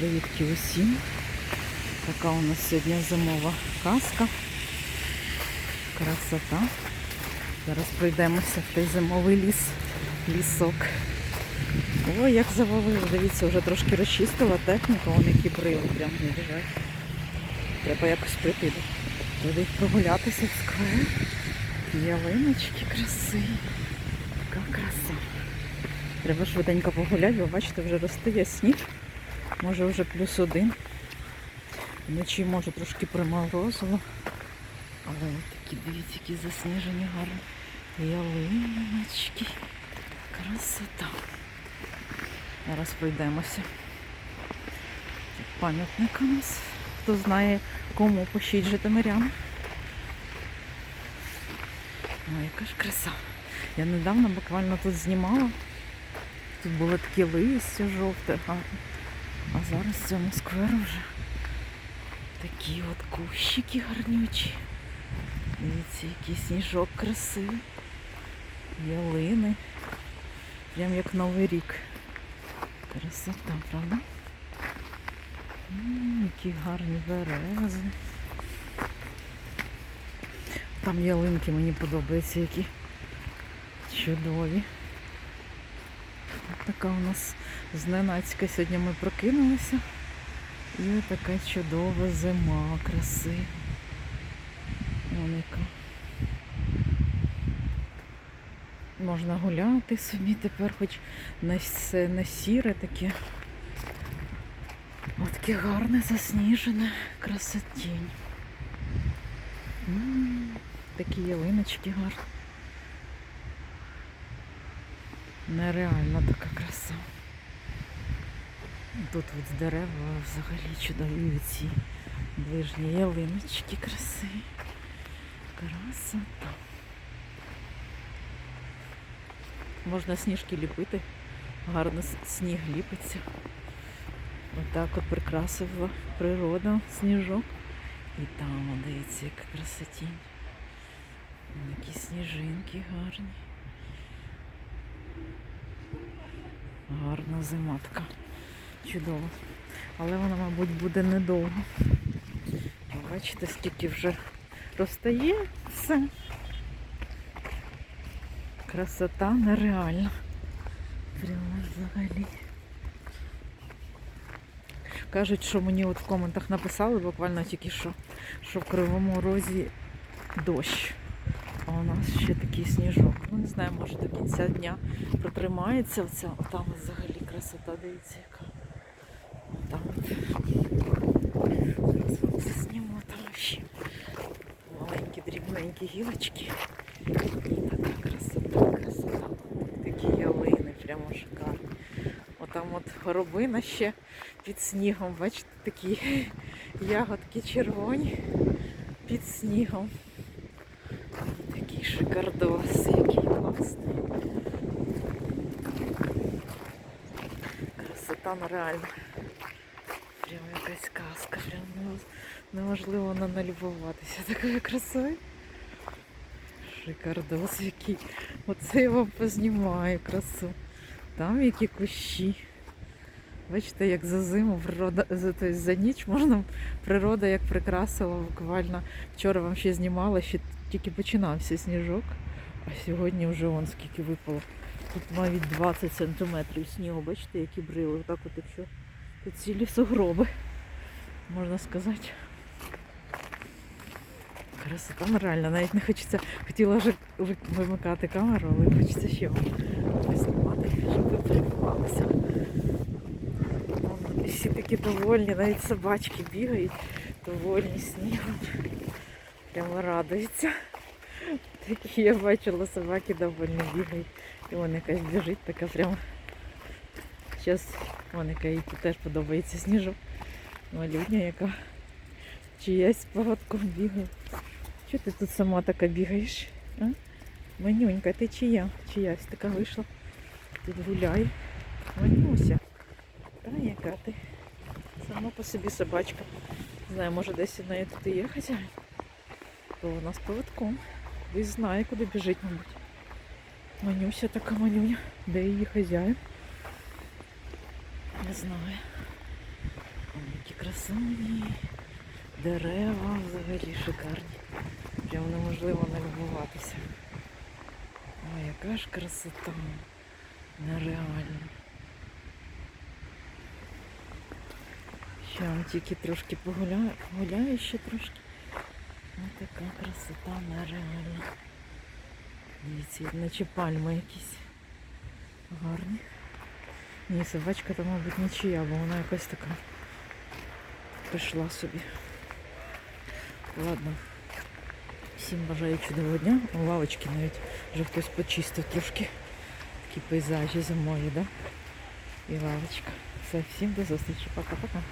Привітки усім. Така у нас сьогодні зимова казка. Красота. Зараз пройдемося в той зимовий ліс, лісок. Ой, як завалило. Дивіться, вже трошки розчистила техніку, вон які брили прям не біжать. Треба якось прийти туди прогулятися в сквер. Ялиночки красиві. Яка краса. Треба швиденько погуляти, бо бачите, вже розстає сніг. Може вже плюс один. Вночі може трошки приморозило. Але такі, дивіться, які засніжені гарні. Ялиночки. Красота. Зараз пройдемося. Пам'ятник у нас. Хто знає, кому пишіть житомирян. Ой, яка ж краса. Я недавно буквально тут знімала. Тут було таке листя жовте, гарне. А зараз в цьому скверу вже такі от кущики гарнючі. Дивіться, який сніжок красивий. Ялини. Прям як Новий рік. Красота, правда? М, які гарні берези. Там ялинки мені подобаються, які чудові. Така у нас зненацька сьогодні ми прокинулися. І така чудова зима, красива. Вон яка. Можна гуляти собі тепер, хоч все не сіре таке. От таке гарне, засніжене, красотінь. Такі ялиночки гарні. Нереальна така краса. Тут от дерева взагалі чудові ці ближні ялиночки красиві. Красота. Можна сніжки ліпити. Гарно сніг ліпиться. Отак от прикрасила природа сніжок. І там, от дивіться, яка красотінь. Які сніжинки гарні. Гарна зима така. Чудово. Але вона, мабуть, буде недовго. Бачите, скільки вже розтає все. Красота нереальна. Прямо взагалі. Кажуть, що мені от в коментах написали буквально тільки що, що в Кривому Розі дощ. А у нас ще такий сніжок. Ну не знаю, може до кінця дня протримається оця. Отам взагалі красота, дивіться яка. Там. Зараз засніму там ще маленькі дрібненькі гілочки. І така красота, красота. Такі ялини, прямо шикарні. Отам от горобина ще під снігом. Бачите, такі ягодки червоні під снігом. Шикардос, який класний. Красота нереальна. Прямо якась казка, прям неможливо на налюбуватися такою красою. Шикардос який. Оце я вам познімаю красу. Там які кущі. Бачите, як за зиму природа, за, тобто за ніч можна природа як прикрасила буквально. Вчора вам ще знімала, ще тільки починався сніжок, а сьогодні вже вон скільки випало. Тут навіть 20 сантиметрів снігу, бачите, які брили. Отак от якщо тут цілі сугроби, можна сказати. Красота нереальна, навіть не хочеться, хотіла вже вимикати камеру, але хочеться ще вам знімати, щоб ви полюбувалися. Всі такі довольні, навіть собачки бігають, довольні снігом. Прямо радуються. Такі я бачила, собаки довольні бігають. І вон якась біжить, така прямо. Зараз вон яка їй теж подобається сніжок. Малюдня яка. Чиясь поводком бігає. Чого ти тут сама така бігаєш? А? Манюнька, ти чия? Чиясь така вийшла. Тут гуляє. Манюся. Та яка ти? Сама по собі собачка. Не знаю, може десь неї тут і є хазяїн. То вона з поводком. Десь знає, куди біжить, мабуть. Манюся така манюня. Де її хазяїн? Не знаю. Які красуні, дерева взагалі шикарні. Прям неможливо не любуватися. Ой, яка ж красота. Нереально. Ще вам тільки трошки погуляю, погуляю ще трошки. Ось така красота нереальна. Дивіться, наче пальми якісь гарні. Ні, собачка то, мабуть, нічия, бо вона якась така прийшла собі. Ладно. Всім бажаю чудового дня. У лавочки навіть вже хтось почистив трошки. Такі пейзажі зимові, да? І лавочка. Все, всім до зустрічі. Пока-пока.